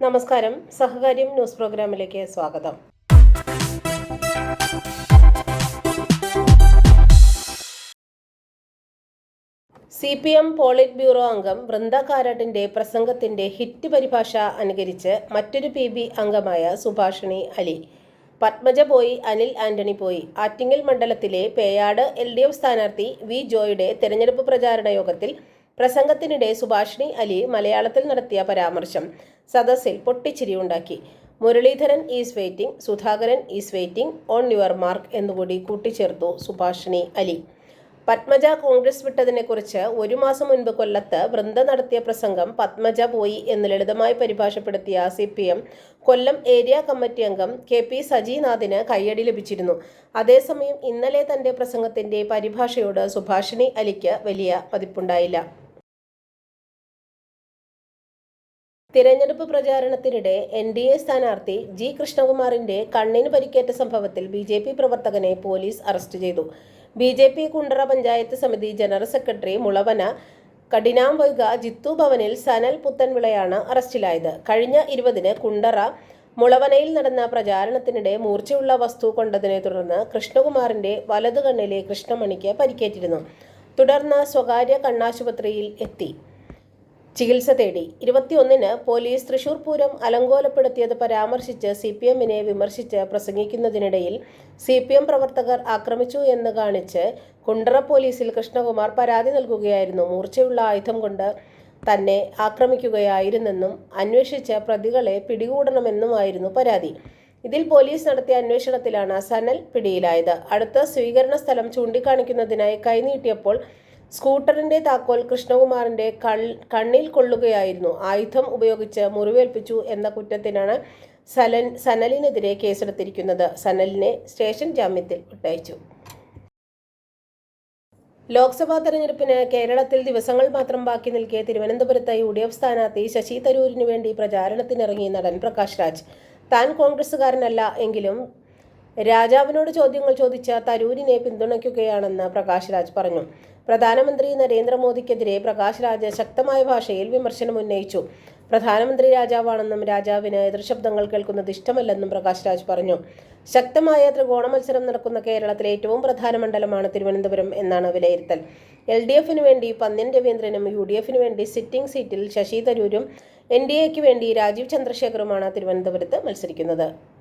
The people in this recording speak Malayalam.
നമസ്കാരം. സഹകാര്യം ന്യൂസ് പ്രോഗ്രാമിലേക്ക് സ്വാഗതം. C P M polit bureau അംഗം വൃന്ദ കാരാട്ടിന്റെ പ്രസംഗത്തിന്റെ ഹിറ്റ് പരിഭാഷ അനുകരിച്ച് മറ്റൊരു പി ബി അംഗമായ സുഭാഷിണി അലി. പത്മജ പോയി അനിൽ ആന്റണി പോയി. ആറ്റിങ്ങൽ മണ്ഡലത്തിലെ പേയാട് എൽ ഡി എഫ് സ്ഥാനാർത്ഥി വി ജോയുടെ തെരഞ്ഞെടുപ്പ് പ്രചാരണ യോഗത്തിൽ പ്രസംഗത്തിനിടെ സുഭാഷിണി അലി മലയാളത്തിൽ നടത്തിയ പരാമർശം സദസ്സിൽ പൊട്ടിച്ചിരിയുണ്ടാക്കി Muraleedharan is waiting Sudhakaran is waiting on your mark എന്നുകൂടി കൂട്ടിച്ചേർത്തു സുഭാഷിണി അലി. പത്മജ കോൺഗ്രസ് വിട്ടതിനെക്കുറിച്ച് ഒരു മാസം മുൻപ് കൊല്ലത്ത് വൃന്ദ നടത്തിയ പ്രസംഗം പത്മജ പോയി എന്ന് ലളിതമായി പരിഭാഷപ്പെടുത്തിയ C P M Kollam area committee അംഗം കെ പി സജീനാഥിന് കയ്യടി ലഭിച്ചിരുന്നു. അതേസമയം ഇന്നലെ തന്റെ പ്രസംഗത്തിന്റെ പരിഭാഷയോട് സുഭാഷിണി അലിക്ക് വലിയ പതിപ്പുണ്ടായില്ല. തിരഞ്ഞെടുപ്പ് പ്രചാരണത്തിനിടെ എൻ ഡി എ സ്ഥാനാർത്ഥി ജി കൃഷ്ണകുമാറിന്റെ കണ്ണിന് പരിക്കേറ്റ സംഭവത്തിൽ ബി ജെ പി പ്രവർത്തകനെ പോലീസ് അറസ്റ്റ് ചെയ്തു. B J P Kundara panchayat സമിതി ജനറൽ സെക്രട്ടറി മുളവന കഠിനാംവൈക ജിത്തു ഭവനിൽ സനൽ പുത്തൻവിളയാണ് അറസ്റ്റിലായത്. കഴിഞ്ഞ ഇരുപതിന് കുണ്ടറ മുളവനയിൽ നടന്ന പ്രചാരണത്തിനിടെ മൂർച്ചയുള്ള വസ്തു കൊണ്ടതിനെ തുടർന്ന് കൃഷ്ണകുമാറിന്റെ വലതു കണ്ണിലെ കൃഷ്ണമണിക്ക് പരിക്കേറ്റിരുന്നു. തുടർന്ന് സ്വകാര്യ കണ്ണാശുപത്രിയിൽ എത്തി. ചികിത്സ തേടി. ഇരുപത്തിയൊന്നിന് പോലീസ് തൃശൂർ പൂരം അലങ്കോലപ്പെടുത്തിയത് പരാമർശിച്ച് സി പി എമ്മിനെ വിമർശിച്ച് പ്രസംഗിക്കുന്നതിനിടയിൽ സി പി എം പ്രവർത്തകർ ആക്രമിച്ചു എന്ന് കാണിച്ച് കുണ്ടറ പോലീസിൽ കൃഷ്ണകുമാർ പരാതി നൽകുകയായിരുന്നു. മൂർച്ചയുള്ള ആയുധം കൊണ്ട് തന്നെ ആക്രമിക്കുകയായിരുന്നെന്നും അന്വേഷിച്ച് പ്രതികളെ പിടികൂടണമെന്നുമായിരുന്നു പരാതി. ഇതിൽ പോലീസ് നടത്തിയ അന്വേഷണത്തിലാണ് സനൽ പിടിയിലായത്. അടുത്ത സ്വീകരണ സ്ഥലം ചൂണ്ടിക്കാണിക്കുന്നതിനായി കൈനീട്ടിയപ്പോൾ സ്കൂട്ടറിന്റെ താക്കോൽ കൃഷ്ണകുമാറിന്റെ കണ്ണിൽ കൊള്ളുകയായിരുന്നു. ആയുധം ഉപയോഗിച്ച് മുറിവേൽപ്പിച്ചു എന്ന കുറ്റത്തിനാണ് സലൻ സനലിനെതിരെ കേസെടുത്തിരിക്കുന്നത്. സനലിനെ സ്റ്റേഷൻ ജാമ്യത്തിൽ വിട്ടയച്ചു. ലോക്സഭാ തെരഞ്ഞെടുപ്പിന് കേരളത്തിൽ ദിവസങ്ങൾ മാത്രം ബാക്കി നിൽക്കെ തിരുവനന്തപുരത്ത് യു ഡി എഫ് സ്ഥാനാർത്ഥി ശശി തരൂരിനു വേണ്ടി പ്രചാരണത്തിനിറങ്ങി നടൻ പ്രകാശ് രാജ്. താൻ കോൺഗ്രസ്സുകാരനല്ല എങ്കിലും രാജാവിനോട് ചോദ്യങ്ങൾ ചോദിച്ച തരൂരിനെ പിന്തുണയ്ക്കുകയാണെന്ന് പ്രകാശ് രാജ് പറഞ്ഞു. പ്രധാനമന്ത്രി നരേന്ദ്രമോദിക്കെതിരെ പ്രകാശ് രാജ് ശക്തമായ ഭാഷയിൽ വിമർശനം ഉന്നയിച്ചു. പ്രധാനമന്ത്രി രാജാവാണെന്നും രാജാവിന് എതിർശബ്ദങ്ങൾ കേൾക്കുന്നത് ഇഷ്ടമല്ലെന്നും പ്രകാശ് രാജ് പറഞ്ഞു. ശക്തമായ ത്രികോണ മത്സരം നടക്കുന്ന കേരളത്തിലെ ഏറ്റവും പ്രധാന മണ്ഡലമാണ് തിരുവനന്തപുരം എന്നാണ് വിലയിരുത്തൽ. എൽ ഡി എഫിന് വേണ്ടി പന്ന്യൻ രവീന്ദ്രനും യു ഡി എഫിന് വേണ്ടി സിറ്റിംഗ് സീറ്റിൽ ശശി തരൂരും എൻ ഡി എക്ക് വേണ്ടി രാജീവ് ചന്ദ്രശേഖറുമാണ് തിരുവനന്തപുരത്ത് മത്സരിക്കുന്നത്.